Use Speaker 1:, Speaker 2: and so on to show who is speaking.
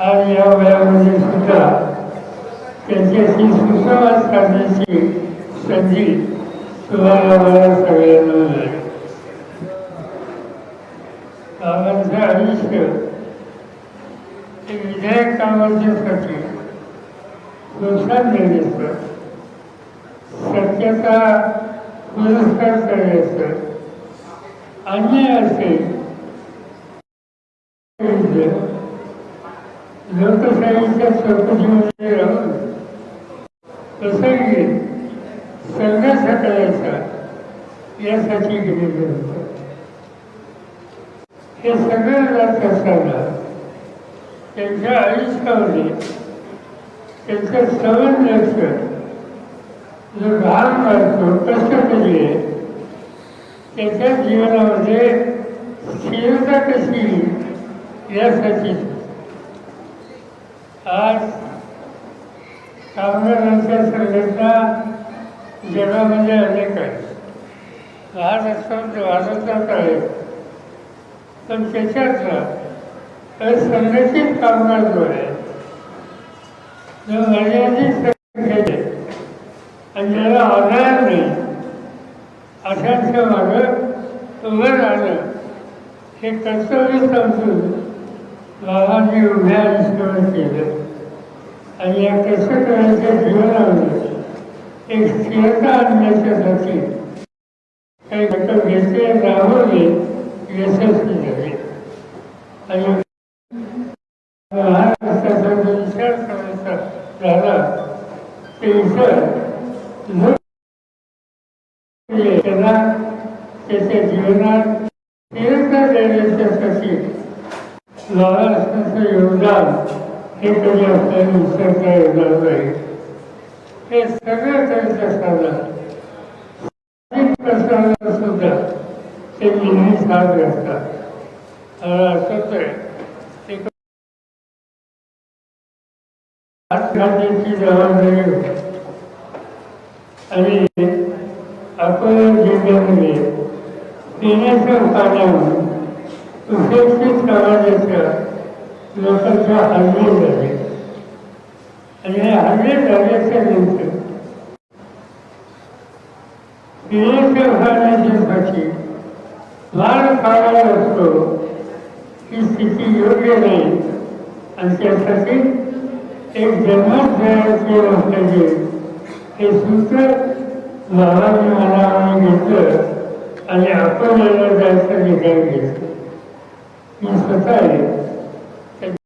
Speaker 1: आणि या वयामध्ये सुद्धा त्यांच्याशी सुसंवाद साधण्याची संधी तुम्हाला मला सगळ्यांना मिळाली. बाबांचं आयुष्य ते विधायक कामाच्यासाठी प्रोत्साहन देण्याचं सत्याचा पुरस्कार करण्याचं अन्याय असेल. लोकशाहीच्या चौकशीमध्ये राहून प्रसंगी संघर्ष करायचा यासाठी गेलेलं होतं हे सगळे जात असताना त्यांच्या आयुष्यामध्ये त्यांचं सवन लक्ष जो घाम मारतो कष्ट केले आहे त्याच्या जीवनामध्ये स्थिरता कशी यासाठी आज कामगारांच्या संघटना जगामध्ये अनेक आहेत लहान असताना भारतात आहे. पण त्याच्यातला असंघटित कामगार जो आहे जो मर्यादित संख्येने आणि ज्याला आधार नाही अशांच्या मागं उभं राहणं हे कर्तव्य समजून बाबांनी उभ्या आयुष्यावर केलं आणि या कसं कष्टकऱ्यांच्या जीवनामध्ये एक स्थिरता आणण्याच्यासाठी काही घटक घेतले राबवले यशस्वी झाले आणि महाराष्ट्राचा जो विचार करायचा झाला ते विचार त्यांना त्याच्या जीवनात स्थिरता देण्याच्यासाठी महाराष्ट्राचं योगदान हे कधी आपल्याला विसरता येणार नाही हे सगळं करत असताना सामाजिक प्रश्नांना सुद्धा ते नेहमी साथ असतात असंच आहे एक घातण्याची जबाबदारी होती आणि अकोला जिल्ह्यामध्ये पिण्याच्या पाण्यावर सुशिक्षित समाजाच्या लोकांचा हल्ले झाले. आणि हे हल्ले झाल्याच्यानंतर पिण्याच्या पाण्याच्यासाठी लाल असतो. ही स्थिती योग्य नाही. आणि त्यासाठी एक जन्मच तयार केलं पाहिजे म्हणजे हे सूत्र बाबांनी मला घेतलं आणि आपण याला जायचं निर्णय घेतलं in Scaffè